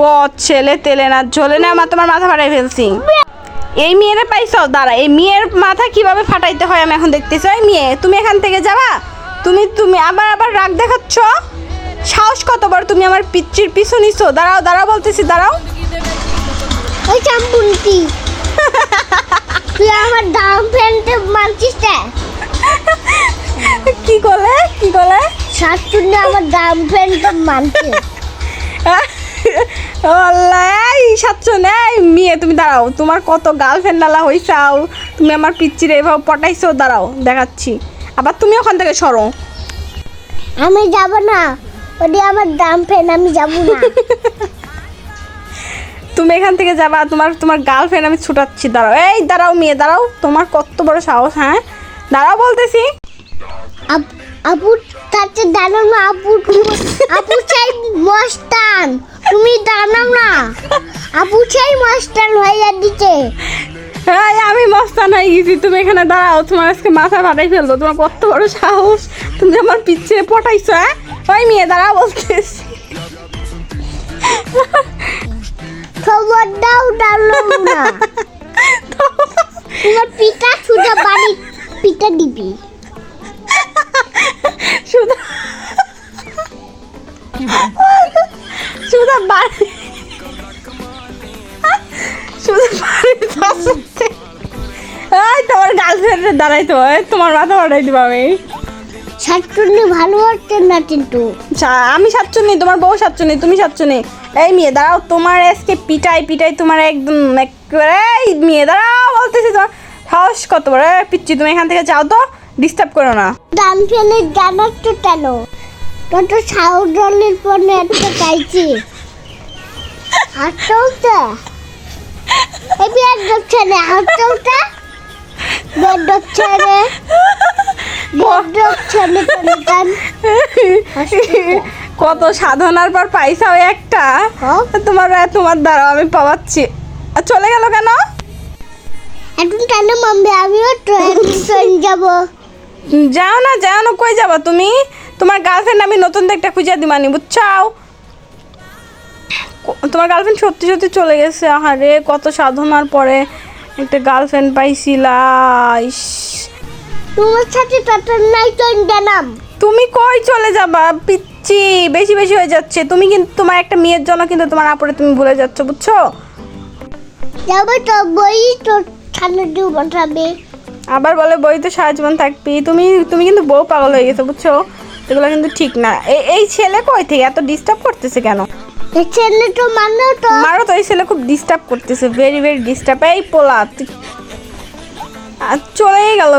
বদ ছেলে তেলে না ঝোলে না আমার তোমার মাথা ফাটাই ফেলছি। এই মেয়েরে পাইছো? দাঁড়া এই মেয়ের মাথা কীভাবে ফাটাইতে হয় আমি এখন দেখতেছি। ওই মেয়ে তুমি এখান থেকে যাবা? তুমি তুমি আবার আবার রাগ দেখাচ্ছ? সাহস কত বড় তুমি আমার পিচ্চির পিছু নিছো। দাঁড়াও দাঁড়াও বলতেছি দাঁড়াও। ওই চাম্পুনটি। তুই আমার দাম ফেলতে মানছিস না? কি করলে কি করলে শাশুড়ি আমার দাম ফেলতে মানছে। সাতশো নেই। মেয়ে তুমি দাঁড়াও তোমার কত গার্লফ্রেন্ড ডালা হইছাও। তুমি আমার পিচ্চির এভাবে পটাইছো দাঁড়াও দেখাচ্ছি। আবার তুমি ওখান থেকে সরো। আমি যাব না। ওটি আমার দাম ফেন আমি যাব না। তুমি এখান থেকে যাবা তোমার তোমার গার্লফ্রেন্ড আমি ছুটাচ্ছি দাঁড়াও। এই দাঁড়াও মেয়ে দাঁড়াও তোমার কত বড় সাহস হ্যাঁ? দাঁড়াও বলতেছি। আপু তাতে দাঁড়াও না আপু আপু চাই মস্তান। তুমি দাঁড়াও না। আপু চাই মস্তান হয়ে দিচ্ছে এই আমি মস্তান হয়ে গেছি তুমি এখানে দাঁড়াও তোমার আজকে মাথা ফাটাই ফেলব তোমার কত বড় সাহস তুমি আমার পিছিয়ে পটাইছো হ্যাঁ? ওই মেয়ে দাঁড়া বলতেছি। খবর দাও না। তোমার পিতা সুদা বাড়ি পিতা দিবি। শুধু শুধু বাড়ি শুধু বাড়ি এই তোমার গার্লফ্রেন্ডে দাঁড়াই তো তোমার মাথা ফাটাই দিব আমি। শাশুড়ি ভালো হচ্ছে না কিন্তু? আমি সাতচুনি তোমার বউ সাতচুনি তুমি সাতচুনি এই মেয়ে দাঁড়াও তোমার আজকে পিটাই পিটাই তোমার একদম একেবারে এই মেয়ে দাঁড়াও বলতেছি তোমার সাহস কত বড়? পিচ্ছি তুমি এখান থেকে যাও তো ডিস্টার্ব করো না। দাম ফেলে জানাচ্ছ কেন তত সাউডলের পরে একটা চাইছি। হাত চলছে এই বিয়ার ডকছে রে হাত চলছে ডকছে কত সাধনার পর পাইছাও একটা। হ্যাঁ। তোমার তোমার দ্বারা আমি পাওয়াচ্ছি। আর চলে গেল কেন? এখন কেন মাম্মি আমিও ট্রেন যাব। যাও না যাও না কই যাবা তুমি? তোমার গার্লফ্রেন্ড আমি নতুন একটা খুঁজে দিমানি বুঝছাও? তোমার গার্লফ্রেন্ড সত্যি সত্যি চলে গেছে আহারে কত সাধনার পরে একটা গার্লফ্রেন্ড পাইছিলা। তোমার সাথে তত নাই জানাম তুমি কই চলে যাবা পিচ্ছি? বেশি বেশি হয়ে যাচ্ছে। তুমি কিন্তু তোমার একটা মেয়ের জন্য কিন্তু তোমার আপরে তুমি ভুলে যাচ্ছ বুঝছ? যাবে তো বই তো ঠান্ডা বসাবে আবার বলে বই তো সারা জীবন থাকবি। তুমি তুমি কিন্তু বউ পাগল হয়ে গেছো বুঝছ? এগুলো কিন্তু ঠিক না। এই- এই ছেলে কই থেকে? এত ডিস্টার্ব করতেছে কেন? এই ছেলে তো মানো তো। মারো তো এই ছেলে খুব ডিস্টার্ব করতেছে ভেরি ভেরি ডিস্টার্ব এই পোলা আর চলেই গেল।